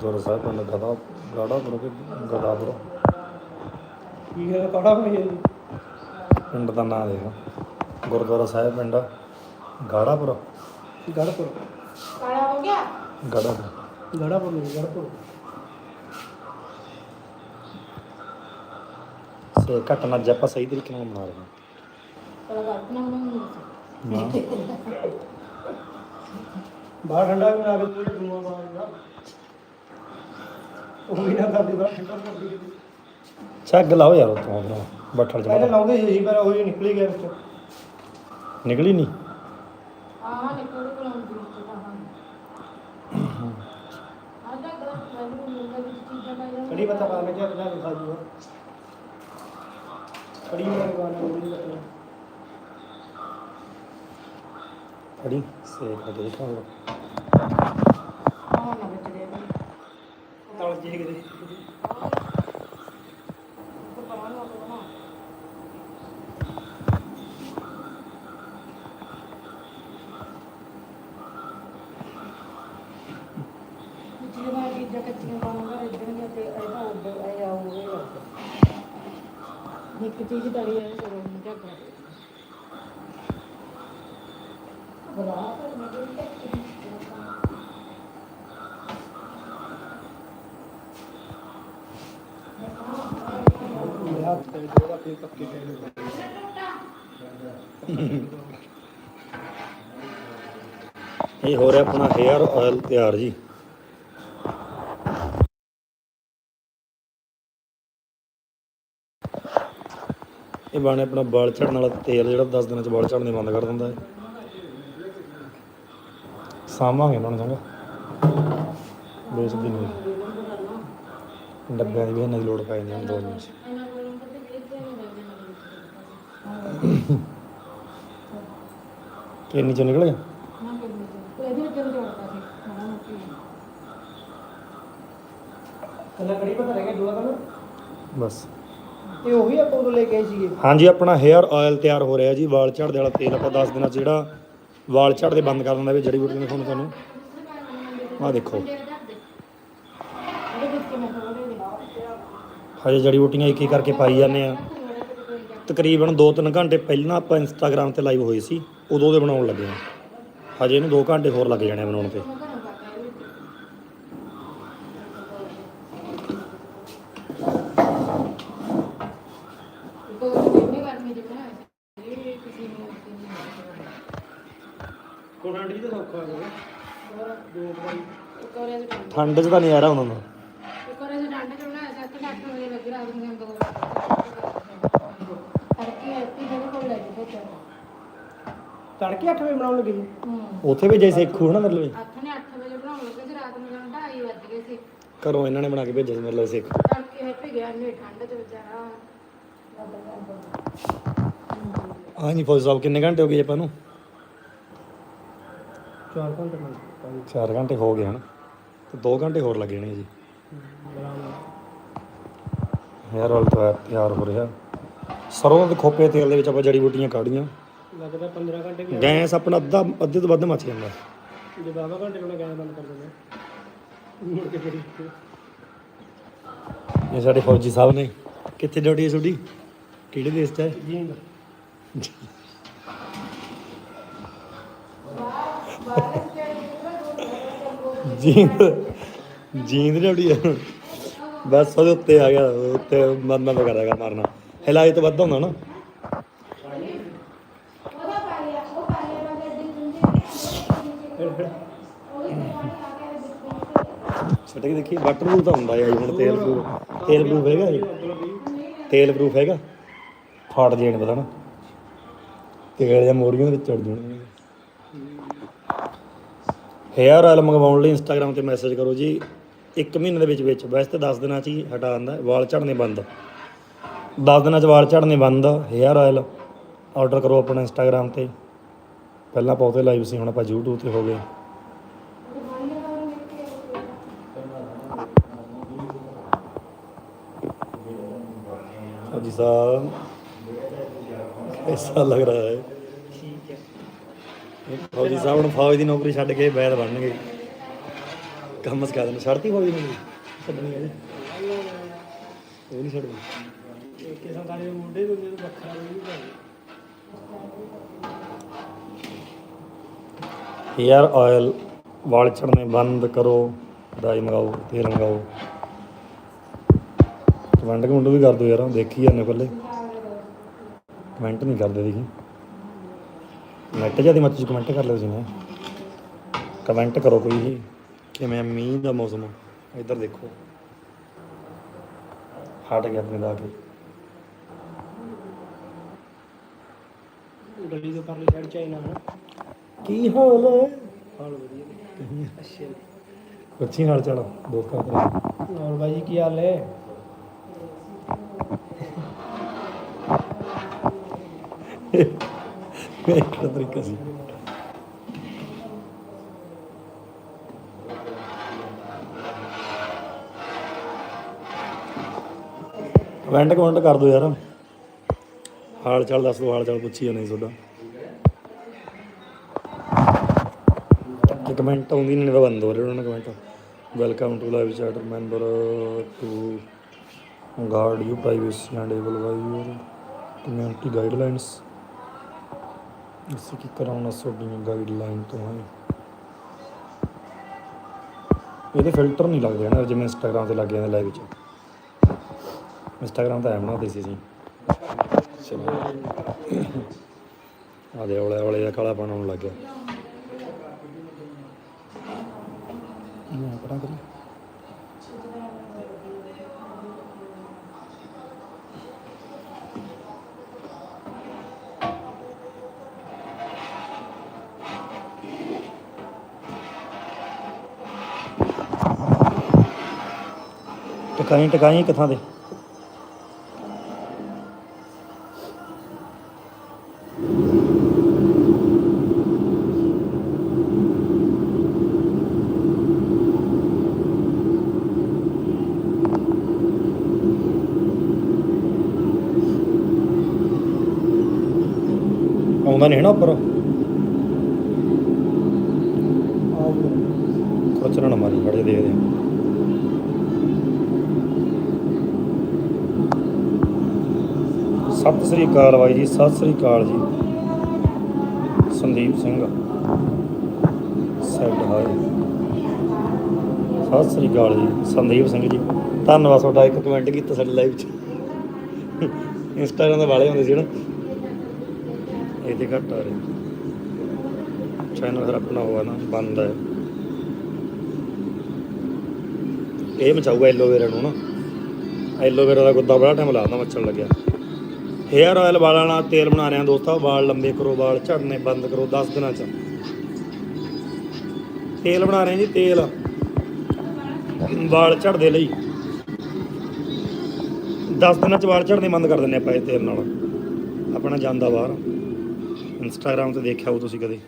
ਗੁਰਦੁਆਰਾ ਸਾਹਿਬ ਪਿੰਡ ਗਦਾ ਗਾੜਾਪੁਰ ਕਿ ਗਦਾਪੁਰ ਕੀ ਹੈ ਕਾੜਾ ਹੋਈ ਹੈ ਜੀ? ਪਿੰਡ ਦਾ ਨਾਂ ਦੇਖ। ਗੁਰਦੁਆਰਾ ਸਾਹਿਬ ਪਿੰਡ ਗਾੜਾਪੁਰ। ਗੜਪੁਰ। ਕਾਲਾ ਹੋ ਗਿਆ? ਗੜਾਪੁਰ। ਗੜਾਪੁਰ ਨਹੀਂ ਗੜਪੁਰ। ਸੇ ਘਟਨਾ ਜੇ ਆਪਾਂ ਸਹੀ ਤਰੀਕੇ ਨਾਲ ਬਣਾ ਰਹੇ ਕਾਲਾ ਨਾ ਹਾਂ ਨਾ। ਬਾਹਰ ਠੰਡਾ ਵੀ ਨਾ ਕੇ ਕੋਈ ਦੂਆ ਮਾਰਦਾ ਉਹ ਵੀ ਨਾ ਕਰਦੀ ਬਾਹਰ ਠੰਡਾ ਕਰਦੀ ਕਿਤੇ। ਛੱਗ ਲਾਓ ਯਾਰ ਤੂੰ ਆਪਣਾ ਬੱਠਲ ਚ ਪਹਿਲਾਂ। ਲਾਉਂਦੇ ਸੀ ਪਰ ਉਹ ਹੀ ਨਿਕਲੀ ਗਿਆ ਵਿੱਚੋਂ। ਨਿਕਲੀ ਨਹੀਂ? ਆਹ ਨਿਕਲ ਤੇ ਤਾਂ ਹਾਂ ਆਦਾ ਗਲਤ ਵੈਲਿਊ ਮਿਲਦਾ ਵਿੱਚ ਚੀਜ਼ਾਂ ਦਾ ਇਹਨਾਂ ਕੜੀ ਪੱਤਾ ਪਾ ਕੇ ਚਾਹ ਬਣਾ ਕੇ ਖਾ ਜੂਗਾ। ਕੜੀ ਉਹ ਨਹੀਂ ਪਤਾ ਖੜੀ ਸੇ ਖੜੀ ਦੇਖਾਂਗੇ ਆਹ ਨਾ ਵਿੱਚ। ਦੇ ਦੇ ਤਲ ਜੀ ਕਿਤੇ ਉਹ ਪਰਾਂ ਨੂੰ ਆਪਣਾ ਜਿਹੜੇ ਮੈਂ ਚੀਜ਼ਾਂ ਕੱਚੀਆਂ ਪਾਉਂਗਾ ਇਦਾਂ ਤੇ ਇਹਦਾ ਉੱਡ ਇਹ ਆਉਗੇ ਇੱਕ ਚੀਜ਼ ਤਾਂ ਇਹ ਹੈ ਜਦੋਂ ਮੈਂ ਕਿਆ ਕਰਾਂ ਬੜਾ ਪਰ ਮੈਂ ਕਿਹਾ ਮੇਰੇ ਹੱਥ ਤੇ ਜੋੜਾ ਤੇ ਪੱਕੇ ਪੈ ਇਹ ਹੋ ਰਿਹਾ ਆਪਣਾ 헤ਅਰ ਆਇਲ ਤਿਆਰ ਜੀ। ਇਹ ਬਾਣੇ ਆਪਣਾ ਵਾਲ ਝੜਨ ਵਾਲਾ ਤੇਲ ਜਿਹੜਾ 10 ਦਿਨਾਂ ਚ ਵਾਲ ਝੜਨੇ ਬੰਦ ਕਰ ਦਿੰਦਾ ਹੈ ਸਾਂਭਾਂਗੇ ਇਹਨਾਂ ਨੂੰ ਚੰਗਾ ਵੇਚਦੀ ਨਹੀਂ ਡੱਬਿਆਂ ਦੀ ਵੀ ਇਹਨਾਂ ਦੀ ਲੋੜ ਪੈ ਜਾਂਦੀ ਹੈ ਦੋ ਦਿਨ ਚ ਇਹਨਾਂ ਕੋਲੋਂ ਪਤਾ ਕਿ ਇੱਥੇ ਨਹੀਂ ਲੱਗਦੇ ਕਿੰਨੀ ਚੋਂ ਨਿਕਲ ਗਿਆ ਕੱਲਾ ਕੜੀ ਪੱਤਾ ਰਹਿ ਦੂਆ ਕੱਲ ਬਸ। ਤੇ ਉਹੀ ਆਪਾਂ ਉਦੋਂ ਲੈ ਕੇ ਆਏ ਸੀਗੇ। ਹਾਂਜੀ ਆਪਣਾ 헤ਅਰ ਆਇਲ ਤਿਆਰ ਹੋ ਰਿਹਾ ਜੀ ਵਾਲ ਝੜਦੇ ਵਾਲਾ ਤੇਲ ਆਪਾਂ 10 ਦਿਨਾਂ ਚ ਜਿਹੜਾ ਵਾਲ ਝੜਦੇ ਬੰਦ ਕਰ ਦਿੰਦਾ ਵੀ ਜੜੀ ਬੂਟੀ ਦਿਖਾਉਣ ਤੁਹਾਨੂੰ ਆਹ ਦੇਖੋ। ਹਜੇ ਜੜੀ ਬੂਟੀਆਂ ਇੱਕ ਇੱਕ ਕਰਕੇ ਪਾਈ ਜਾਂਦੇ ਆ। ਤਕਰੀਬਨ 2-3 ਘੰਟੇ ਪਹਿਲਾਂ ਆਪਾਂ ਇੰਸਟਾਗ੍ਰam ਤੇ ਲਾਈਵ ਹੋਏ ਸੀ। ਉਦੋਂ ਦੇ ਬਣਾਉਣ ਲੱਗੇ ਆ। ਹਜੇ ਇਹਨੂੰ 2 ਘੰਟੇ ਹੋਰ ਲੱਗ ਜਾਣੇ ਬਣਾਉਣ ਤੇ। ਕੋਈ ਨਹੀਂ ਕਰਨੀ ਜਿਵੇਂ ਇਹ ਕਿਸੇ ਨੂੰ ਕੋਰੰਟ ਜੀ ਤਾਂ ਸੌਖਾ ਹੈ। ਦੋ ਵਾਰੀ। ਕੋਰੇ ਦੇ ਠੰਡ 'ਚ ਤਾਂ ਨਹੀਂ ਆ ਰਿਹਾ ਉਹਨਾਂ। ਨੂੰ ਕੋਰੇ ਦੇ ਡਾਂਡੇ ਤੋਂ ਬਣਾਇਆ ਸੱਤ ਡਾਕਟਰ ਵਜੇ ਲੱਗ ਰਿਹਾ ਆਦਮੀਆਂ ਦੋ ਅਰਕੀ ਐਪੀ ਦੇ ਕੋਲ ਲੈ ਕੇ ਭੇਜਿਆ ਤੜਕੇ 8 ਵਜੇ ਬਣਾਉਣ ਲੱਗੇ ਜੀ ਹੂੰ ਉੱਥੇ ਵੀ ਜੇ ਸਿੱਖੂ ਨਾ ਮਤਲਬ ਅੱਠ ਨੇ 8 ਵਜੇ ਬਣਾਉਣ ਲੱਗੇ ਸੀ ਰਾਤ ਨੂੰ ਜਾਣ 2:30 ਵੱਜ ਗਏ ਸੀ ਘਰੋਂ ਇਹਨਾਂ ਨੇ ਬਣਾ ਕੇ ਭੇਜਿਆ ਸੀ ਮਤਲਬ ਸਿੱਖ ਤੜਕੇ ਹੈਪੀ ਗਿਆ ਨੇ ਠੰਡ ਚ ਵਿਚਾਰਾ ਹਾਂਜੀ ਫੌਜ ਸਾਹਿਬ ਕਿੰਨੇ ਘੰਟੇ ਹੋ ਗਏ ਆਪਾਂ ਨੂੰ 4 ਘੰਟੇ ਨਾਲ 4 ਘੰਟੇ ਹੋ ਗਏ ਹਨ ਤੇ 2 ਘੰਟੇ ਹੋਰ ਲੱਗ ਜਾਣੇ ਜੀ ਹੇਅਰ ਆਇਲ ਤਿਆਰ ਤਿਆਰ ਹੋ ਰਿਹਾ ਸਰੋਂ ਦੇ ਖੋਪੇ ਤੇਲ ਦੇ ਵਿੱਚ ਆਪਾਂ ਜੜੀ ਬੂਟੀਆਂ ਕਾੜੀਆਂ ਲੱਗਦਾ 15 ਘੰਟੇ ਵੀ ਗੈਸ ਆਪਣਾ ਅੱਧਾ ਅੱਧੇ ਤੋਂ ਵੱਧ ਮੱਚ ਜਾਂਦਾ। ਜੇ 12 ਘੰਟੇ ਲਾਉਣਾ ਗੈਸ ਬੰਦ ਕਰ ਦਿੰਦੇ ਮੁੜ ਕੇ ਫਿਰ ਇਹ ਸਾਡੇ ਫੌਜੀ ਸਾਹਿਬ ਨੇ। ਕਿੱਥੇ ਡਿਊਟੀ ਹੈ ਤੁਹਾਡੀ? ਕਿਹੜੇ ਦੇਸ਼ 'ਚ ਹੈ? ਜੀਂਦ ਜੀਂਦ ਜੀਂਦ ਡਿਊਟੀ ਹੈ। ਬਸ ਉਹਦੇ ਉੱਤੇ ਆ ਗਿਆ ਉੱਤੇ ਮਰਨਾ ਤਾਂ ਕਰਾਂਗਾ ਮਾਰਨਾ। ਹਿਲਾਈ ਤੋਂ ਵੱਧ ਹੁੰਦਾ ਨਾ। ਛੱਡ ਕੇ ਦੇਖੀ ਵਾਟਰ ਤਾਂ ਹੁੰਦਾ ਹੈ ਹੁਣ, ਤੇਲ ਪ੍ਰੂਫ ਤੇਲ ਪ੍ਰੂਫ ਹੈਗਾ ਇਹ ਤੇਲ ਪ੍ਰੂਫ ਹੈਗਾ, ਫਾੜ ਜੇਣ ਪਤਾ ਨਾ। ਤੇਲ ਜਾਂ ਮੋਰੀਆਂ ਦੇ ਵਿੱਚ ਚੜ ਜਾਣਗੇ ਹੇਅਰ ਆਇਲ ਮੰਗਵਾਉਣ ਲਈ ਇੰਸਟਾਗ੍ਰam ਤੇ ਮੈਸੇਜ ਕਰੋ ਜੀ। 1 ਮਹੀਨੇ ਦੇ ਵਿੱਚ ਵਿੱਚ, ਵੈਸੇ ਤਾਂ 10 ਦਿਨਾਂ 'ਚ ਹੀ ਹਟਾ ਦਿੰਦਾ, ਵਾਲ ਝੜਨੇ ਬੰਦ। 10 ਦਿਨਾਂ 'ਚ ਵਾਲ ਝੜਨੇ ਬੰਦ ਹੇਅਰ ਆਇਲ ਆਰਡਰ ਕਰੋ ਆਪਣਾ ਇੰਸਟਾਗ੍ਰam ਤੇ। ਪਹਿਲਾਂ ਆਪਾਂ ਲਾਈਵ ਸੀ ਹੁਣ ਆਪਾਂ YouTube ਤੇ ਹੋ ਗਏ। ਜੀ ਸਾਹਿਬ ਐਸਾ ਲੱਗ ਰਿਹਾ ਹੈ। ਠੀਕ ਹੈ। ਫੌਜੀ ਸਾਹਿਬ ਹੁਣ ਫੌਜ ਦੀ ਨੌਕਰੀ ਛੱਡ ਕੇ ਬੈਦ ਬਣਨਗੇ। ਕੰਮ ਸਕਾ ਦੇਣ। ਛੱਡਤੀ ਫੌਜ ਦੀ ਛੱਡਣੀ ਹੈ। ਉਹ ਨਹੀਂ ਛੱਡਣੀ। ਕਿਸਾਂ ਕਾਲੇ ਮੁੰਡੇ ਨੂੰ ਵੱਖਰਾ ਨਹੀਂ ਹੇਅਰ ਆਇਲ ਵਾਲ ਝੜਨੇ ਬੰਦ ਕਰੋ ਡਾਈ ਮੰਗਾਓ, ਤੇਲ ਮੰਗਾਓ। ਕਮੈਂਟ ਕਮੈਂਟ ਵੀ ਕਰ ਦਿਓ ਯਾਰ, ਦੇਖੀ ਜਾਂਦੇ ਪਹਿਲੇ। ਕਮੈਂਟ ਨਹੀਂ ਕਰਦੇ ਦੇਖੀ ਨੈਟ ਜ਼ਿਆਦਾ ਮੱਚ ਕਮੈਂਟ ਕਰ ਲਿਓ ਤੁਸੀਂ ਨੇ। ਕਮੈਂਟ ਕਰੋ ਕੋਈ ਹੀ ਕਿਵੇਂ ਮੀਂਹ ਦਾ ਮੌਸਮ? ਇੱਧਰ ਦੇਖੋ। ਹਟ ਗਿਆ ਆਪਣੇ ਦਾ ਕੇ। ਗਲੀ ਤੋਂ ਪਰਲੀ ਸਾਈਡ ਚਾਈਨਾ ਹੈ ਕੀ ਹਾਲ ਹੈ? ਹਾਲ ਵਧੀਆ ਅੱਛਾ ਕੁਛ ਹਾਲ ਚਾਲ ਦੋਸਤਾਂ ਦਾ ਹੋਰ ਬਾਈ ਜੀ ਕੀ ਹਾਲ ਹੈ ਕਿਹੜਾ ਤਰੀਕਾ ਸੀ? ਕਮੈਂਟ ਕਮੈਂਟ ਕਰ ਦਿਓ ਯਾਰ। ਹਾਲ ਚਾਲ ਦੱਸ ਦਿਓ ਹਾਲ ਚਾਲ ਪੁੱਛੀ ਜਾਂਦੇ ਸੀ ਤੁਹਾਡਾ। ਤੇ ਕਮੈਂਟ ਆਉਂਦੀ ਨਹੀਂ ਤਾਂ ਬੰਦ ਹੋ ਰਹੇ ਉਹਨਾਂ comment welcome to live chat member to guard your privacy and able by your community guidelines ਇਸੇ ਕੀ ਕਰਾਉਣਾ ਤੁਹਾਡੀਆਂ ਗਾਈਡਲਾਈਨ ਤੋਂ ਹੈ। ਇਹਦੇ ਫਿਲਟਰ ਨਹੀਂ ਲੱਗਦੇ ਨਾ, ਜਿਵੇਂ ਇੰਸਟਾਗ੍ਰam ਤੇ ਲੱਗ ਜਾਂਦੇ ਲਾਈਵ ਚ। ਇੰਸਟਾਗ੍ਰam ਤਾਂ ਐ ਬਣਾਉਂਦੇ ਸੀ ਅਸੀਂ। ਚਲੋ। ਆ ਦੇ ਔਲੇ ਔਲੇ ਦਾ ਕਾਲਾ ਪਾਣ ਲੱਗ ਗਿਆ। ਮੈਂ ਪਰਾਂ ਕਰੀ। ਟਕਾਈ ਟਕਾਈ ਕਿੱਥਾਂ ਦੇ ਆਉਂਦਾ ਨਹੀਂ ਨਾ ਉੱਪਰ ਖੋਚਣਾ ਨਾ ਮਾਰੀ ਖੜੇ ਦੇਖਦੇ ਹਾਂ ਸਤਿ ਜੀ, ਸਤਿ ਸ੍ਰੀ ਅਕਾਲ ਜੀ। ਸੰਦੀਪ ਸਿੰਘ। ਸੈਡ ਹਾਈ ਸਤਿ ਸ੍ਰੀ ਅਕਾਲ ਜੀ, ਸੰਦੀਪ ਸਿੰਘ ਜੀ। ਧੰਨਵਾਦ ਤੁਹਾਡਾ ਇੱਕ ਕਮੈਂਟ ਕੀਤਾ ਸਾਡੇ ਲਾਈਵ 'ਚ। ਇੰਸਟਾਗ੍ਰਾਮ ਦੇ ਵਾਲੇ ਹੁੰਦੇ ਸੀ ਨਾ। ਇਹਦੇ ਘੱਟ ਆ ਰਹੇ। ਚੈਨਲ ਫਿਰ ਆਪਣਾ ਹੋਆ ਨਾ, ਬੰਦ ਹੈ ਇਹ ਮਚਾਊਗਾ ਐਲੋਵੇਰਾ ਨੂੰ ਨਾ। ਐਲੋਵੇਰਾ ਦਾ ਗੁੱਦਾ ਬੜਾ ਟਾਈਮ ਲਾਉਂਦਾ ਮੱਛਣ ਲੱਗਿਆ। ਹੇਅਰ ਆਇਲ ਵਾਲਾਂ ਨਾਲ ਤੇਲ ਬਣਾ ਰਹੇ ਹਾਂ ਦੋਸਤੋ, ਵਾਲ ਲੰਬੇ ਕਰੋ, ਵਾਲ ਝੜਨੇ ਬੰਦ ਕਰੋ 10 ਦਿਨਾਂ ਚ। ਤੇਲ ਬਣਾ ਰਹੇ ਜੀ, ਤੇਲ। ਵਾਲ ਝੜਦੇ ਲਈ। 10 ਦਿਨਾਂ ਚ ਵਾਲ ਝੜਨੇ ਬੰਦ ਕਰ ਦਿੰਦੇ ਆਪਾਂ ਇਹ ਤੇਲ ਨਾਲ। ਆਪਣਾ ਜਾਂਦਾ ਬਾਹਰ। ਇੰਸਟਾਗ੍ਰam ਤੇ ਦੇਖਿਆ ਹੋ ਤੁਸੀਂ ਕਦੇ।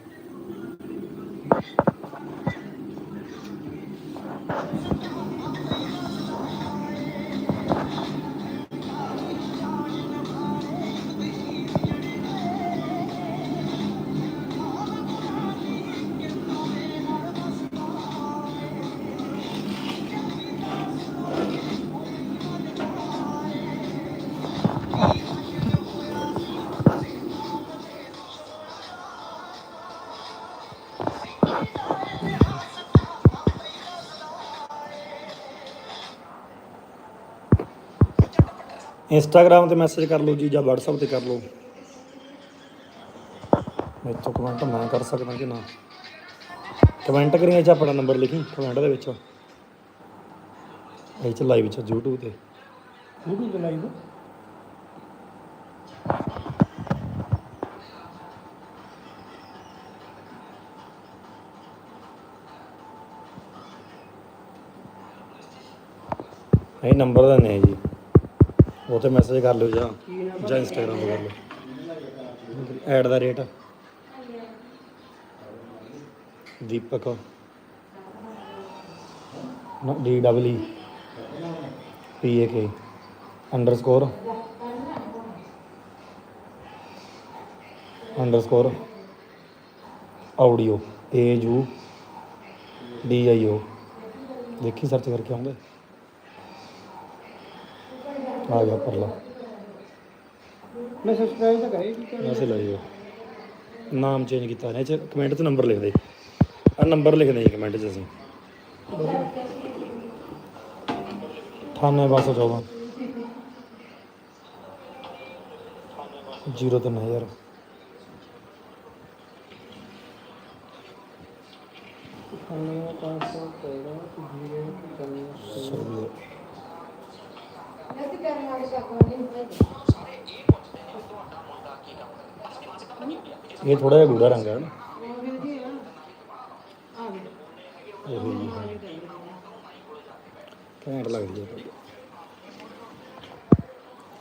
ਇੰਸਟਾਗ੍ਰam ਤੇ ਮੈਸੇਜ ਕਰ ਲਓ ਜੀ ਜਾਂ WhatsApp ਤੇ ਕਰ ਲਓ। ਮੈਥੋਂ ਕਮੈਂਟ ਮੈਂ ਕਰ ਸਕਦਾ ਕਿ ਨਾ। ਕਮੈਂਟ ਕਰੀਏ ਚ ਆਪਣਾ ਨੰਬਰ ਲਿਖੀ ਕਮੈਂਟ ਦੇ ਵਿੱਚ। ਇਹ ਚ ਲਾਈਵ ਚ YouTube ਤੇ। YouTube ਤੇ ਲਾਈਵ ਇਹ ਨੰਬਰ ਦਾ ਨਹੀਂ ਜੀ। ਉਹ ਤੇ ਮੈਸੇਜ ਕਰ ਲਿਓ ਜਾਂ ਜਾਂ ਇੰਸਟਾਗ੍ਰਾਮ ਤੇ ਕਰ ਲਿਓ। At the rate Deepak. ਨਾ D double P A K underscore underscore audio A U D I O ਦੇਖੀ ਸਰਚ ਕਰਕੇ ਆਉਂਦੇ। ਆ ਗਿਆ ਪਰਲਾ। ਮੈਂ ਸਬਸਕ੍ਰਾਈਬ ਤਾਂ ਕਰੇ ਲਾਈਓ ਨਾਮ ਚੇਂਜ ਕੀਤਾ ਨੇ ਚ ਕਮੈਂਟ 'ਚ ਨੰਬਰ ਲਿਖ ਦੇ। ਆ ਨੰਬਰ ਲਿਖਦੇ ਜੀ ਕਮੈਂਟ 'ਚ ਅਸੀਂ। 98214 ਜ਼ੀਰੋ ਤਿੰਨ ਹਜ਼ਾਰ। ਖਾਣਾ 500 ਪੈਦਾ ਜੀਰੇ ਕਰਨਾ ਸੌ ਅਸੀਂ ਕਰਨ ਵਾਲੇ ਸ਼ਕਲ ਨਹੀਂ ਇਹ ਥੋੜਾ ਜਿਹਾ ਗੂੜਾ ਰੰਗ ਹੈ ਨਾ। ਉਹ ਜੀ ਆ ਘੈਂਟ ਲੱਗਦੀ ਹੈ।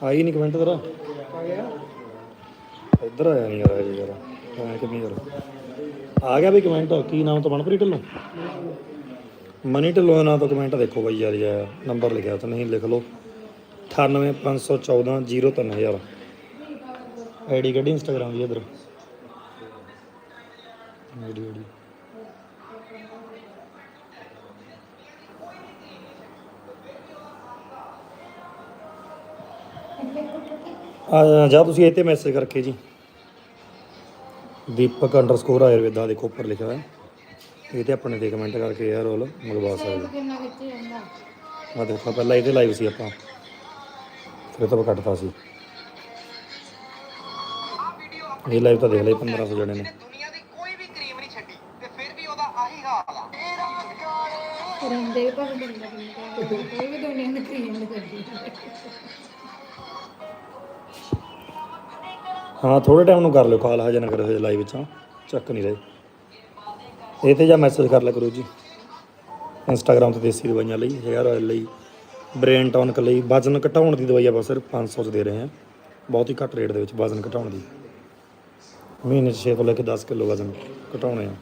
ਆਈ ਨਹੀਂ ਕਮੈਂਟ ਤੇਰਾ? ਆ ਗਿਆ ਇੱਧਰ ਆਇਆ ਨਹੀਂ ਯਾਰ, ਇਹ ਯਾਰ। ਐ ਕਿਵੇਂ ਯਾਰ? ਆ ਗਿਆ ਵੀ ਕਮੈਂਟ ਕੀ ਨਾਮ ਤੋਂ ਮਨਪ੍ਰੀਤ ਢਿੱਲੋਂ? ਮਨੀ ਢਿੱਲੋਂ ਦਾ ਨਾਮ ਤੋਂ ਕਮੈਂਟ ਦੇਖੋ ਬਈ ਯਾਰ ਇਹ ਨੰਬਰ ਲਿਖਿਆ ਤਾਂ ਨਹੀਂ, ਲਿਖ ਲਓ। 98514 03000 ਆਈਡੀ ਕੱਢੀ ਇੰਸਟਾਗ੍ਰਾਮ ਦੀ ਇਧਰ ਆਈਡੀ ਆਈਡੀ ਆ ਜਾ ਤੁਸੀਂ ਇਹ ਤੇ ਮੈਸੇਜ ਕਰਕੇ ਜੀ ਦੀਪਕ ਅੰਡਰਸਕੋਰ ਆਯੁਰਵੇਦਾ ਦੇਖੋ ਉੱਪਰ ਲਿਖਿਆ ਹੋਇਆ ਇਹ ਤੇ ਆਪਣੇ ਤੇ ਕਮੈਂਟ ਕਰਕੇ ਯਾਰ ਰੋਲ ਮੰਗਵਾ ਸਕਦੇ ਆ ਦੇਖੋ ਪਹਿਲਾਂ ਇਹਦੇ ਲਾਈਵ ਸੀ ਆਪਾਂ ਇਹ ਤੋਂ ਕੱਟਤਾ ਸੀ। ਇਹ ਲਾਈਵ ਤਾਂ ਦੇਖ ਲਈ 1500 ਜਣੇ ਨੇ। ਦੁਨੀਆ ਦੀ ਕੋਈ ਵੀ ਕਰੀਮ ਨਹੀਂ ਛੱਡੀ ਤੇ ਫਿਰ ਵੀ ਉਹਦਾ ਆਹੀ ਹਾਲ ਆ ਰੰਦੇ ਪਰ ਬੰਦਾ ਬੰਦਾ ਕੋਈ ਵੀ ਦੁਨੀਆ ਨੂੰ ਕਰੀਮ ਨਹੀਂ ਕਰਦੀ ਹਾਂ ਥੋੜੇ ਟਾਈਮ ਨੂੰ ਕਰ ਲਿਓ ਕਾਲ ਹਜੇ ਨਾ ਕਰੋ ਹਜੇ ਲਾਈਵ ਵਿੱਚ ਚੱਕ ਨਹੀਂ ਰਹੇ। ਇਹ ਤੇ ਜਾਂ ਮੈਸੇਜ ਕਰ ਲਿਆ ਕਰੋ ਜੀ। ਇੰਸਟਾਗ੍ਰam ਤੇ ਦੇਸੀ ਦਵਾਈਆਂ ਲਈ ਹੇਅਰ ਆਇਲ ਲਈ। ਬ੍ਰੇਨ ਟੌਨਕ ਲਈ ਵਜ਼ਨ ਘਟਾਉਣ ਦੀ ਦਵਾਈ ਆਪਾਂ ਸਿਰਫ 500 ਚ ਦੇ ਰਹੇ ਹਾਂ। ਬਹੁਤ ਹੀ ਘੱਟ ਰੇਟ ਦੇ ਵਿੱਚ ਵਜ਼ਨ ਘਟਾਉਣ ਦੀ। ਮਹੀਨੇ 'ਚ 6 ਤੋਂ ਲੈ ਕੇ 10 ਕਿਲੋ ਵਜ਼ਨ ਘਟਾਉਣੇ ਆ।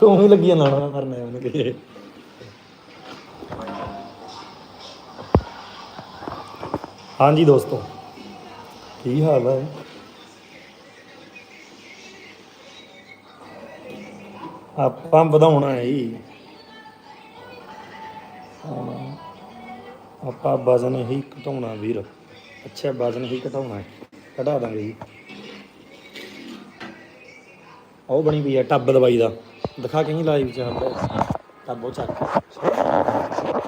ਤੂੰ ਹੀ ਲੱਗੀਆਂ ਲਾਣਾ ਕਰਨਾ ਉਹਨੂੰ ਕਿ। ਹਾਂਜੀ ਦੋਸਤੋ। ਕੀ ਹਾਲ ਹੈ? ਆਪਾਂ ਵਧਾਉਣਾ ਹੈ ਜੀ। ਆਪਾਂ ਵਜ਼ਨ ਹੀ ਘਟਾਉਣਾ ਵੀਰ। ਅੱਛਾ, ਵਜ਼ਨ ਹੀ ਘਟਾਉਣਾ ਹੈ। ਘਟਾ ਦਾਂਗੇ ਜੀ। ਉਹ ਬਣੀ ਪਈ ਹੈ ਟੱਬ ਦਵਾਈ ਦਾ। ਦਿਖਾ ਕਹੀਂ ਲਾਈਵ ਚ ਹਮਰੇ ਟੱਬ ਉਹ ਚੱਕ।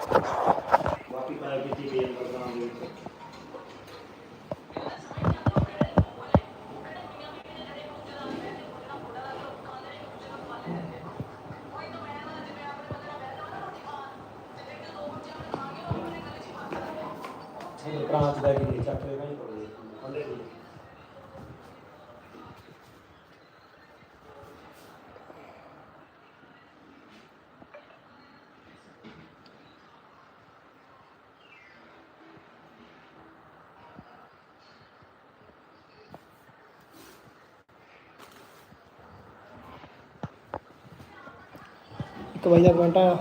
52 ਪੁਆਇੰਟ ਆ,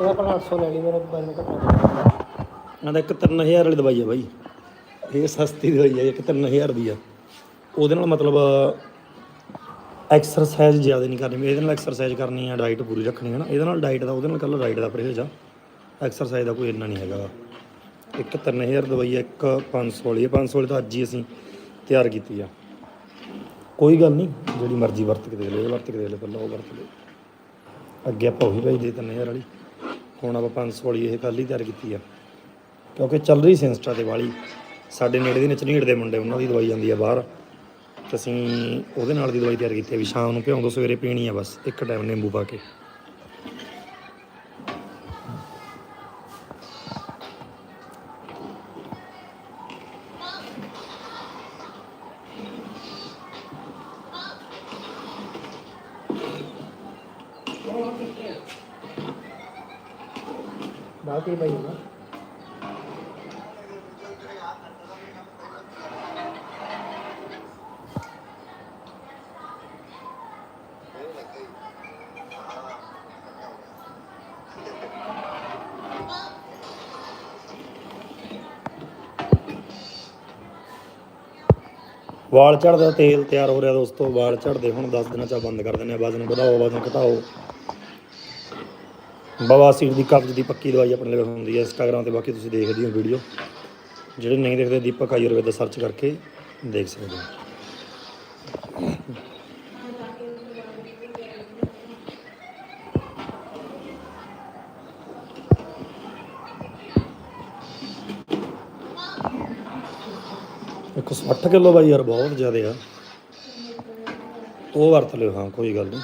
ਇਹਦਾ ਪਰ 800 ਲੈ ਲਈ, ਮੇਰਾ ਬਾਈ ਘਟਾ ਆਂਦਾ 51000 ਵਾਲੀ ਦਵਾਈ ਆ ਬਾਈ। ਇਹ ਸਸਤੀ ਦਵਾਈ ਆ 51000 ਦੀ ਆ। ਉਹਦੇ ਨਾਲ ਮਤਲਬ ਐਕਸਰਸਾਈਜ਼ ਜ਼ਿਆਦਾ ਨਹੀਂ ਕਰਨੀ, ਇਹਦੇ ਨਾਲ ਐਕਸਰਸਾਈਜ਼ ਕਰਨੀ ਆ ਡਾਈਟ ਪੂਰੀ ਰੱਖਣੀ ਹੈ ਨਾ। ਇਹਦੇ ਨਾਲ ਡਾਈਟ ਦਾ, ਉਹਦੇ ਨਾਲ ਕੱਲ ਡਾਈਟ ਦਾ ਪਰਹੇਜ਼ ਆ। ਐਕਸਰਸਾਈਜ਼ ਦਾ ਕੋਈ ਇੰਨਾ ਨਹੀਂ ਹੈਗਾ। ਇੱਕ 3000 ਦਵਾਈ ਹੈ ਇੱਕ 500 ਵਾਲੀ ਆ। 500 ਵਾਲੀ ਤਾਂ ਅੱਜ ਹੀ ਅਸੀਂ ਤਿਆਰ ਕੀਤੀ ਆ। ਕੋਈ ਗੱਲ ਨਹੀਂ, ਜਿਹੜੀ ਮਰਜ਼ੀ ਵਰਤ ਕੇ ਦੇ ਲਓ ਵਰਤ ਕੇ ਦੇ ਲਓ, ਪਹਿਲਾਂ ਉਹ ਵਰਤ ਲਓ। ਅੱਗੇ ਆਪਾਂ ਉਹੀ ਭੇਜਦੇ 3000 ਵਾਲੀ। ਹੁਣ ਆਪਾਂ 500 ਵਾਲੀ ਇਹ ਕੱਲ੍ਹ ਹੀ ਤਿਆਰ ਕੀਤੀ ਆ। ਕਿਉਂਕਿ ਚੱਲ ਰਹੀ ਸੀ ਇੰਸਟਾ ਤੇ ਵਾਲੀ। ਸਾਡੇ ਨੇੜੇ ਦੀ ਨਚਨੀੜ ਦੇ ਮੁੰਡੇ, ਉਹਨਾਂ ਦੀ ਦਵਾਈ ਜਾਂਦੀ ਆ ਬਾਹਰ। ਤੇ ਅਸੀਂ ਉਹਦੇ ਨਾਲ ਦੀ ਦਵਾਈ ਤਿਆਰ ਕੀਤੀ ਆ ਵੀ ਸ਼ਾਮ ਨੂੰ ਭਿਉਂਦੋ ਸਵੇਰੇ ਪੀਣੀ ਆ ਬਸ, ਇੱਕ ਟਾਈਮ ਨਿੰਬੂ ਪਾ ਕੇ। ਬਾਕੀ ਭਾਈ ਵਾਲ ਝੜਦਾ ਤੇਲ ਤਿਆਰ ਹੋ ਰਿਹਾ ਦੋਸਤੋ, ਵਾਲ ਝੜਦੇ ਹੁਣ 10 ਦਿਨਾਂ ਚ ਬੰਦ ਕਰ ਦਿੰਦੇ ਆ। ਵਜ਼ਨ ਵਧਾਓ, ਵਜ਼ਨ ਘਟਾਓ। ਬਵਾਸੀਰ ਦੀ ਕਬਜ਼ ਦੀ ਪੱਕੀ ਦਵਾਈ ਆਪਣੇ ਲਈ ਹੁੰਦੀ ਹੈ ਇੰਸਟਾਗ੍ਰਾਮ ਤੇ ਬਾਕੀ ਤੁਸੀਂ ਦੇਖਦੇ ਹੋ ਵੀਡੀਓ ਜਿਹੜੇ ਨਹੀਂ ਦੇਖਦੇ, ਦੀਪਕ ਆਯੁਰਵੇਦ ਸਰਚ ਕਰਕੇ ਦੇਖ ਸਕਦੇ ਹੋ। ਇੱਕ ਸੌ ਅੱਠ ਕਿਲੋ ਬਾਈ ਯਾਰ, ਬਹੁਤ ਜ਼ਿਆਦਾ ਆ। ਉਹ ਵਰਤ ਲਿਓ, ਹਾਂ, ਕੋਈ ਗੱਲ ਨਹੀਂ।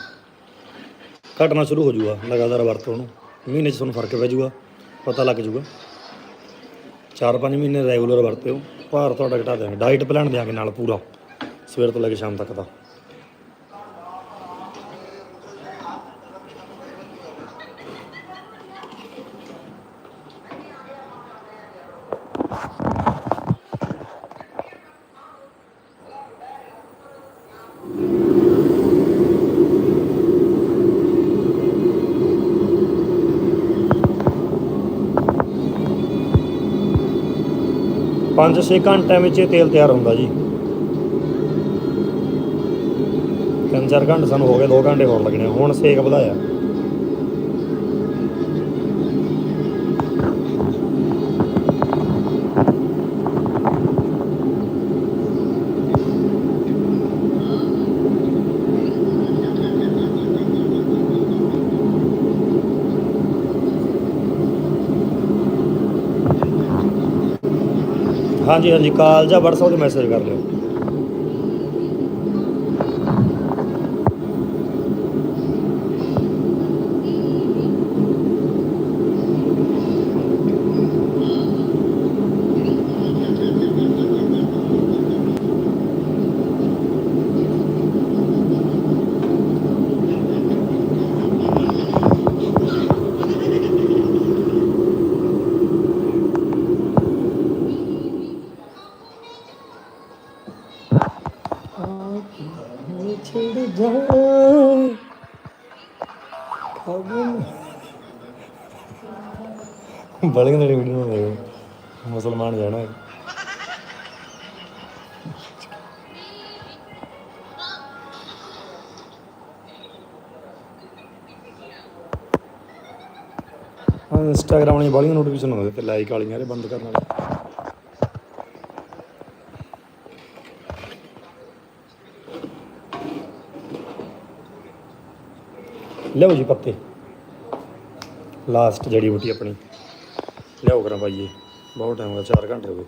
ਘਟਣਾ ਸ਼ੁਰੂ ਹੋ ਜਾਊਗਾ ਲਗਾਤਾਰ ਵਰਤੋ ਨੂੰ। ਮਹੀਨੇ 'ਚ ਤੁਹਾਨੂੰ ਫ਼ਰਕ ਪੈ ਜਾਊਗਾ, ਪਤਾ ਲੱਗ ਜਾਊਗਾ। 4-5 ਮਹੀਨੇ ਰੈਗੂਲਰ ਵਰਤਿਓ ਭਾਰ ਤੁਹਾਡਾ ਘਟਾ ਦਿਆਂਗੇ ਡਾਈਟ ਪਲਾਨ ਦਿਆਂਗੇ ਨਾਲ ਪੂਰਾ, ਸਵੇਰ ਤੋਂ ਲੈ ਕੇ ਸ਼ਾਮ ਤੱਕ ਦਾ। ਪੰਜ ਛੇ ਘੰਟਿਆਂ ਵਿੱਚ ਇਹ ਤੇਲ ਤਿਆਰ ਹੁੰਦਾ ਜੀ। ਤਿੰਨ ਚਾਰ ਘੰਟੇ ਸਾਨੂੰ ਹੋ ਗਏ 2 ਘੰਟੇ ਹੋਰ ਲੱਗਣੇ ਹੁਣ ਸੇਕ ਵਧਾਇਆ। ਹਾਂਜੀ ਹਾਂਜੀ ਕਾਲ ਜਾਂ WhatsApp ਤੇ ਮੈਸੇਜ ਕਰ ਲਿਓ। ਬਲਗ ਨਾਲ ਵੀਡੀਓ ਬਣਾਓ ਮੁਸਲਮਾਨ ਜਾਣਾ ਹੈ। ਹਾਂ ਇੰਸਟਾਗ੍ਰਾਮ ਵਾਲੀਆਂ ਬਾਲੀਆਂ ਨੋਟੀਫਿਕੇਸ਼ਨ ਹੁੰਦੇ ਤੇ ਲਾਈਕ ਵਾਲੀਆਂ ਬੰਦ ਕਰਨ ਵਾਲੇ ਲਿਆਓ ਜੀ ਪੱਤੇ। ਲਾਸਟ ਜੜੀ ਬੂਟੀ ਆਪਣੀ। ਲਿਆਓ ਕਰਾਂ ਭਾਈਏ ਬਹੁਤ ਟਾਈਮ ਹੋ ਗਿਆ 4 ਘੰਟੇ ਹੋ ਗਏ।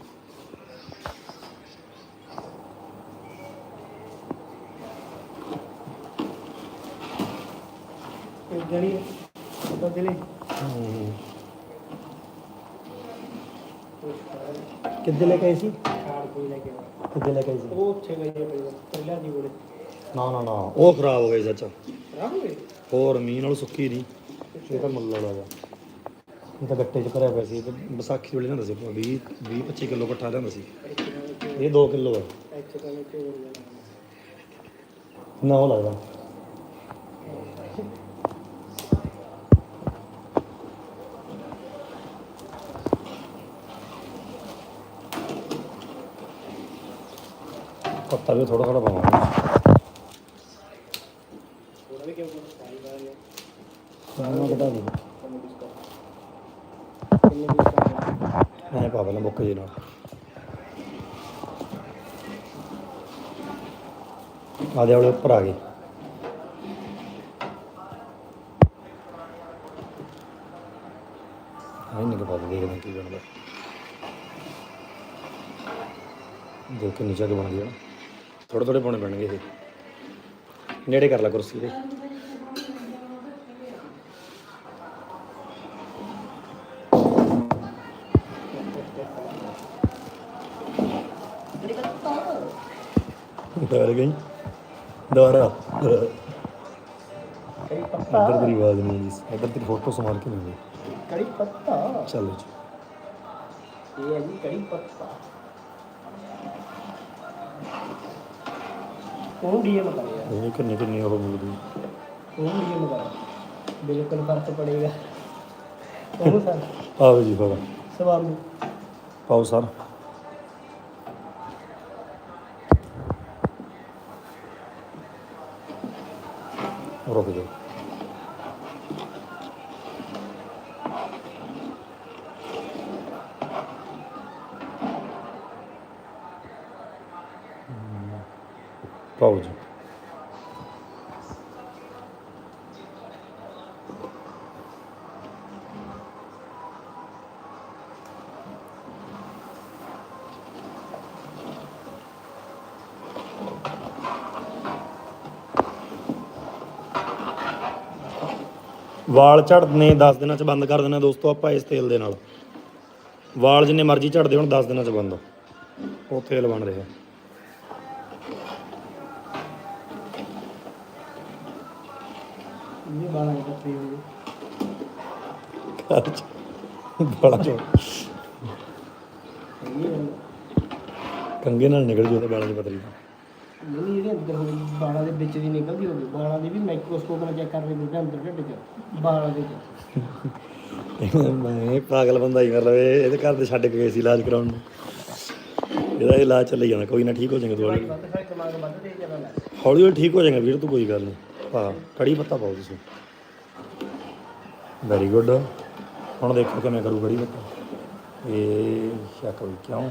ਇਹ ਜਣੀ ਬਦਲੇ ਕਿੱਦੇ ਲੈ ਕੇ ਆਏ ਸੀ? ਖਾੜ ਕੋਈ ਲੈ ਕੇ ਆਇਆ। ਕਿੱਦੇ ਲੈ ਕੇ ਆਏ ਸੀ? ਉਹ ਉੱਥੇ ਗਏ ਪਹਿਲਾਂ ਪਹਿਲਾਂ ਦੀ ਕੋਲੇ ਨਾ ਨਾ ਨਾ ਉਹ ਖਰਾਬ ਹੋ ਗਏ ਸੱਚ। ਖਰਾਬ ਹੋ ਗਏ? ਹੋਰ ਮੀਂਹ ਨਾਲ ਸੁੱਕੀ ਨਹੀਂ। ਇਹ ਤਾਂ ਮੁੱਲ ਇਹ ਤਾਂ ਗੱਟੇ ਚ ਭਰਿਆ ਪਿਆ ਸੀ ਇਹ ਵਿਸਾਖੀ ਵੇਲੇ ਲਿਆਂਦਾ ਸੀ 20 20 25 ਕਿਲੋ ਇਕੱਠਾ ਲਿਆਂਦਾ ਸੀ। ਇਹ 2 ਕਿਲੋ ਹੈ ਨਾ ਉਹ ਲੱਗਦਾ। ਪੱਤਾ ਵੀ ਥੋੜਾ ਥੋੜਾ ਪਾਵਾਂਗੇ ਥੋੜਾ ਵੀ ਕਿਉਂ ਸਾਰੀ ਬਾਰ ਹੈ ਪਾਣਾ ਘਟਾ ਦੇ ਕਿੰਨੇ ਵੀ ਕਰ ਐ ਪਾ ਜੇ ਨਾਲ ਆਦੇ ਵਾਲੇ ਉੱਪਰ ਆ ਗਏ ਆਈ ਨਹੀਂ ਪਤਾ ਦੇਖਦੇ ਕੀ ਬਣਦਾ। ਦੇਖ ਕੇ ਨੀਚੇ ਕੇ ਬਣ ਗਿਆ। ਥੋੜੇ ਥੋੜੇ ਪਾਉਣੇ ਪੈਣਗੇ ਇਹ। ਨੇੜੇ ਕਰ ਲਾ ਕੁਰਸੀ ਦੇ ਡਰ ਗਈ। ਦੁਬਾਰਾ ਕੜੀ ਇੱਧਰ ਪੱਤਾ ਤੇਰੀ ਆਵਾਜ਼ ਨਹੀਂ ਆਉਂਦੀ। ਇੱਧਰ ਤੇਰੀ ਫੋਟੋ ਸੰਭਾਲ ਕੇ ਨਹੀਂ ਕੜੀ ਪੱਤਾ। ਚੱਲ ਜੀ। ਇਹ ਹੈ ਜੀ ਕੜੀ ਪੱਤਾ। ਉਹ ਡੀਐਮ ਕਰਿਆ ਇਹ ਕਿੰਨੇ ਕਿੰਨੇ ਉਹ ਬੋਲਦੀ ਉਹ ਡੀਐਮ ਕਰ ਬਿਲਕੁਲ ਫ਼ਰਕ ਪੜੇਗਾ। ਉਹ ਸਰ। ਆਓ ਜੀ ਫਿਰ ਸਵਾਲ ਪਾਓ ਸਰ। 그러 거. ਵਾਲ ਝੜਨੇ 10 ਦਿਨਾਂ ਚ ਬੰਦ ਕਰ ਦੇਣਾ ਦੋਸਤੋ ਆਪਾਂ ਇਸ ਤੇਲ ਦੇ ਨਾਲ। ਵਾਲ ਜਿੰਨੇ ਮਰਜ਼ੀ ਝੜਦੇ ਹੋਣ 10 ਦਿਨਾਂ ਚ ਬੰਦ। ਉਹ ਤੇਲ ਬਣ ਰਿਹਾ। ਇਹ ਬਾਲਾਂ ਹੋ ਗਏ। ਬੜਾ ਜੋ ਕੰਗੇ ਨਾਲ ਨਿਕਲ ਜੂ ਤੇ ਬਾਲਾਂ ਦੀ ਪਤਰੀ। ਨਹੀਂ ਅੰਦਰ ਹੋਈ ਬਾਲਾਂ ਦੇ ਵਿੱਚ ਦੀ ਨਿਕਲਦੀ ਹੋਵੇ ਬਾਲਾਂ ਦੀ ਵੀ ਮਾਈਕਰੋਸਕੋਪ ਨਾਲ ਚੈੱਕ ਕਰ ਰਹੇ ਅੰਦਰ ਢਿੱਡ 'ਚ ਬਾਲਾਂ ਦੇ ਚ ਮੈਂ ਪਾਗਲ ਬੰਦਾ ਹੀ ਮਤਲਬ ਇਹ ਇਹਦੇ ਘਰ ਦੇ ਛੱਡ ਕੇ ਗਏ ਸੀ ਇਲਾਜ ਕਰਾਉਣ ਨੂੰ। ਇਹਦਾ ਇਲਾਜ ਚੱਲੀ ਜਾਣਾ ਕੋਈ ਨਾ ਠੀਕ ਹੋ ਜਾਏਗਾ ਦਵਾਈ ਦੁਬਾਰਾ। ਵੱਧ ਖਾਏ ਦਿਮਾਗ ਵੱਧ ਦੇ ਜਾਣਾ। ਲੈ ਹੌਲੀ ਹੌਲੀ ਠੀਕ ਹੋ ਜਾਏਗਾ ਵੀਰ ਤੂੰ ਕੋਈ ਗੱਲ ਨਹੀਂ। ਹਾਂ ਕੜੀ ਪੱਤਾ ਪਾਓ ਤੁਸੀਂ। ਵੈਰੀ ਗੁੱਡ ਹੁਣ ਦੇਖੋ ਕਿਵੇਂ ਕਰੂ ਕੜੀ ਪੱਤਾ। ਇਹ ਸ਼ੱਕ ਵੀ ਕਿਉਂ?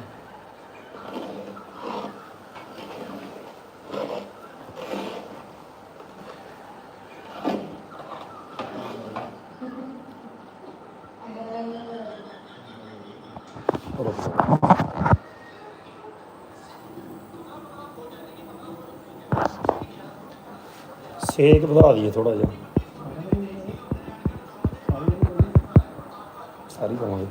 ਸੇਕ ਵਧਾ ਦਈਏ ਥੋੜਾ ਜਿਹਾ। ਸਾਰੀ ਪਾਵਾਂਗੇ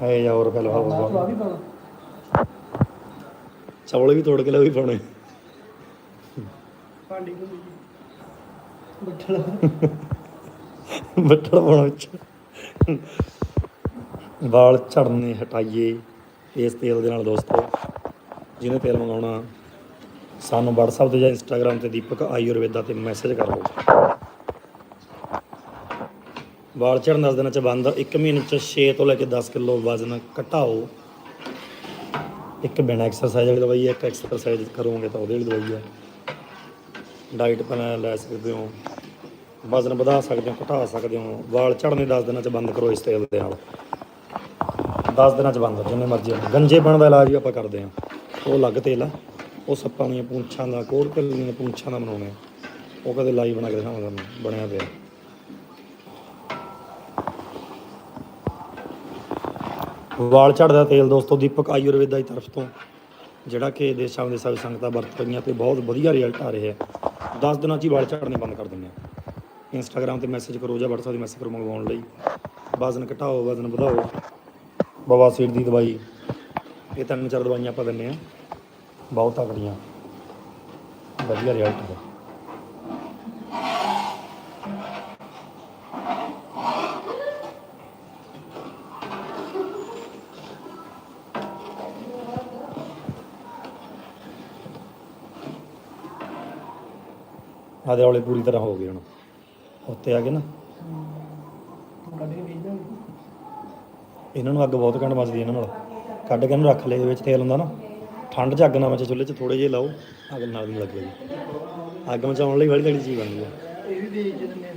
ਹੈ ਜਾਂ ਹੋਰ ਪਹਿਲਾਂ ਆਹ ਚੌਲ ਵੀ ਤੋੜ ਕੇ ਲਓ ਵੀ ਪਾਉਣੇ। ਭਾਂਡੀ ਨੂੰ ਬੱਠਲ ਪਾਉਣਾ ਵਿੱਚ। ਵਾਲ ਝੜਨੇ, ਹਟਾਈਏ। ਇਸ ਤੇਲ ਦੇ ਨਾਲ ਦੋਸਤੋ, ਜਿਹਨੇ ਤੇਲ ਮੰਗਾਉਣਾ, ਸਾਨੂੰ WhatsApp ਤੇ ਜਾਂ Instagram ਤੇ ਦੀਪਕ ਆਯੁਰਵੇਦਾ ਤੇ ਮੈਸੇਜ ਕਰ ਲਓ ਵਾਲ ਝੜਨ ਦਸ ਦਿਨਾਂ ਚ ਬੰਦ, ਇੱਕ ਮਹੀਨੇ ਚ 6 ਤੋਂ ਲੈ ਕੇ 10 ਕਿਲੋ ਵਜ਼ਨ ਘਟਾਓ। ਇੱਕ ਬਿਨਾਂ ਐਕਸਰਸਾਈਜ਼ ਵਾਲੀ ਦਵਾਈ ਹੈ, ਇੱਕ ਐਕਸਰਸਾਈਜ਼ ਕਰੋਗੇ ਤਾਂ ਉਹਦੇ ਵਾਲੀ ਦਵਾਈ ਹੈ। ਡਾਈਟ ਪਲਾਨ ਲੈ ਸਕਦੇ ਹੋ, ਵਜ਼ਨ ਵਧਾ ਸਕਦੇ ਹੋ, ਘਟਾ ਸਕਦੇ ਹੋ। ਵਾਲ ਝੜਨੇ 10 ਦਿਨਾਂ ਚ ਬੰਦ ਕਰੋ ਇਸ ਤੇਲ ਦੇ ਨਾਲ। 10 ਦਿਨਾਂ ਚ ਬੰਦ ਜਿੰਨੇ ਮਰਜ਼ੀ ਹੋਣ। ਗੰਜੇ ਬਣ ਦਾ ਇਲਾਜ ਵੀ ਆਪਾਂ ਕਰਦੇ ਹਾਂ। ਉਹ ਅਲੱਗ ਤੇਲ ਆ। ਉਹ ਸੱਪਾਂ ਦੀਆਂ ਪੂੰਛਾਂ ਦਾ ਕੋੜ ਕੱਲੀ ਦੀਆਂ ਪੂੰਛਾਂ ਦਾ ਬਣਾਉਣੇ ਉਹ ਕਦੇ ਲਾਈ ਬਣਾ ਕੇ ਦਿਖਾਵਾਂ ਤੁਹਾਨੂੰ, ਬਣਿਆ ਪਿਆ। ਵਾਲ ਝੜਦਾ ਤੇਲ ਦੋਸਤੋ, ਦੀਪਕ ਆਯੁਰਵੇਦਾ ਦੀ ਤਰਫ ਤੋਂ। ਜਿਹੜਾ ਕਿ ਦੇਸ਼ਾਂ ਦੇ ਸਭ ਸੰਗਤਾਂ ਵਰਤ ਰਹੀਆਂ ਤੇ ਬਹੁਤ ਵਧੀਆ ਰਿਜ਼ਲਟ ਆ ਰਹੇ ਆ 10 ਦਿਨਾਂ 'ਚ ਹੀ ਵਾਲ ਝੜਨੇ ਬੰਦ ਕਰ ਦਿੰਦੇ ਆ ਇੰਸਟਾਗ੍ਰam ਤੇ ਮੈਸੇਜ ਕਰੋ ਜਾਂ WhatsApp ਤੇ ਮੈਸੇਜ ਕਰੋ ਮੰਗਵਾਉਣ ਲਈ। ਵਜ਼ਨ ਘਟਾਓ, ਵਜ਼ਨ ਵਧਾਓ। ਬਵਾਸੀਰ ਦੀ ਦਵਾਈ। ਇਹ ਤਿੰਨ ਚਾਰ ਦਵਾਈਆਂ ਆਪਾਂ ਦਿੰਨੇ ਆ ਬਹੁਤ ਤਕੜੀਆਂ। ਵਧੀਆ ਰਿਜ਼ਲਟ ਹੈ ਆਦੇ ਵਾਲੇ ਪੂਰੀ ਤਰ੍ਹਾਂ ਹੋ ਗਏ ਹੁਣ। ਉੱਤੇ ਆ ਗਏ ਨਾ। ਕੱਢ ਕੇ ਵੇਚ ਦਾਂਗੇ ਇਹਨਾਂ ਨੂੰ ਅੱਗ ਬਹੁਤ ਘੰਟ ਮੱਚਦੀ ਇਹਨਾਂ ਨਾਲ। ਕੱਢ ਕੇ ਇਹਨੂੰ ਰੱਖ ਲਏ ਇਹਦੇ ਵਿੱਚ ਤੇਲ ਹੁੰਦਾ ਨਾ। ਠੰਡ 'ਚ ਅੱਗ ਨਾ ਮਚੇ, ਚੁੱਲ੍ਹੇ 'ਚ ਥੋੜੇ ਜਿਹੇ ਲਾਓ, ਅੱਗ ਨਾਲ ਨਹੀਂ ਲੱਗੇਗੀ ਅੱਗ ਮਚਾਉਣ ਲਈ ਬੜੀ ਬੜੀ ਚੀਜ਼ ਬਣਦੀ ਹੈ। ਇਹ ਵੀ ਵੇਚ ਦਿੰਦੇ ਆ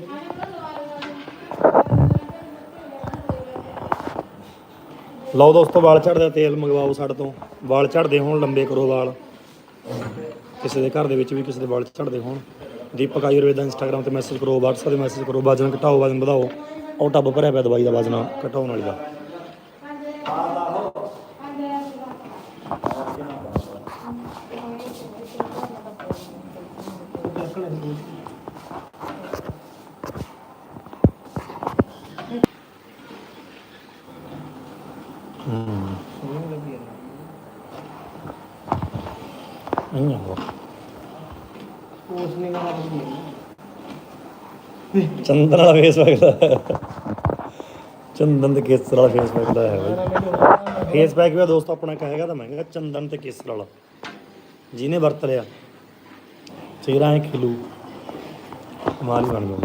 ਲਓ ਦੋਸਤੋ, ਵਾਲ ਝੜਦਾ ਤੇਲ ਮੰਗਵਾਓ ਸਾਡੇ ਤੋਂ। ਵਾਲ ਝੜਦੇ ਹੋਣ, ਲੰਬੇ ਕਰੋ ਵਾਲ। ਕਿਸੇ ਦੇ ਘਰ ਦੇ ਵਿੱਚ ਵੀ ਕਿਸੇ ਦੇ ਵਾਲ ਝੜਦੇ ਹੋਣ। ਦੀਪਕ ਆਯੁਰਵੇਦਾ ਇੰਸਟਾਗ੍ਰam ਤੇ ਮੈਸੇਜ ਕਰੋ, WhatsApp ਤੇ ਮੈਸੇਜ ਕਰੋ, ਵਜਨ ਘਟਾਓ, ਵਜਨ ਵਧਾਓ। ਉਹ ਟੱਬ ਭਰਿਆ ਪਿਆ ਦਵਾਈ ਦਾ ਵਜਨ, ਘਟਾਉਣ ਵਾਲੀ ਦਾ। ਇੰਨਾ ਉਸ ਨੇ ਕਹਾ ਚੰਦਨ ਵਾਲਾ ਫੇਸ ਵਗਦਾ ਚੰਦਨ ਤੇ ਕੇਸਰ ਵਾਲਾ ਫੇਸ ਵਗਦਾ ਹੈ ਬਈ। ਫੇਸ ਪੈਕ ਵੀ ਆ ਦੋਸਤੋ ਆਪਣਾ ਕਹੇਗਾ ਤਾਂ ਮਹਿੰਗਾ ਚੰਦਨ ਤੇ ਕੇਸਰ ਵਾਲਾ। ਜਿਹਨੇ ਵਰਤ ਲਿਆ। ਚਿਹਰਾ ਹੈ ਖਿਲੂ। ਕਮਾਲ ਹੀ ਬਣ ਗਿਆ